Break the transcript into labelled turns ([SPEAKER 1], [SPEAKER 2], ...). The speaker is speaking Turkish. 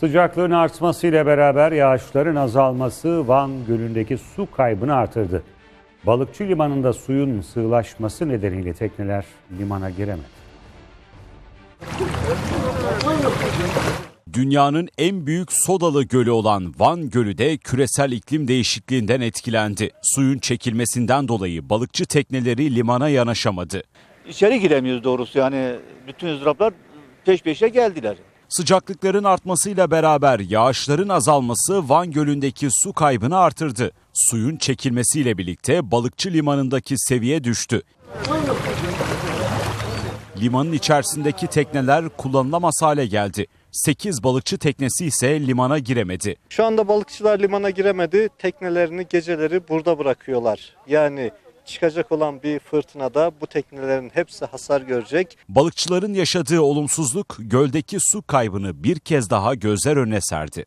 [SPEAKER 1] Sıcaklığın artmasıyla beraber yağışların azalması Van Gölü'ndeki su kaybını artırdı. Balıkçı limanında suyun sığlaşması nedeniyle tekneler limana giremedi.
[SPEAKER 2] Dünyanın en büyük sodalı gölü olan Van Gölü de küresel iklim değişikliğinden etkilendi. Suyun çekilmesinden dolayı balıkçı tekneleri limana yanaşamadı.
[SPEAKER 3] İçeri giremiyoruz doğrusu yani bütün ızdıraplar peş peşe geldiler.
[SPEAKER 2] Sıcaklıkların artmasıyla beraber yağışların azalması Van Gölü'ndeki su kaybını artırdı. Suyun çekilmesiyle birlikte balıkçı limanındaki seviye düştü. Limanın içerisindeki tekneler kullanılamaz hale geldi. 8 balıkçı teknesi ise limana giremedi.
[SPEAKER 4] Şu anda balıkçılar limana giremedi. Teknelerini geceleri burada bırakıyorlar. Yani çıkacak olan bir fırtınada bu teknelerin hepsi hasar görecek.
[SPEAKER 2] Balıkçıların yaşadığı olumsuzluk göldeki su kaybını bir kez daha gözler önüne serdi.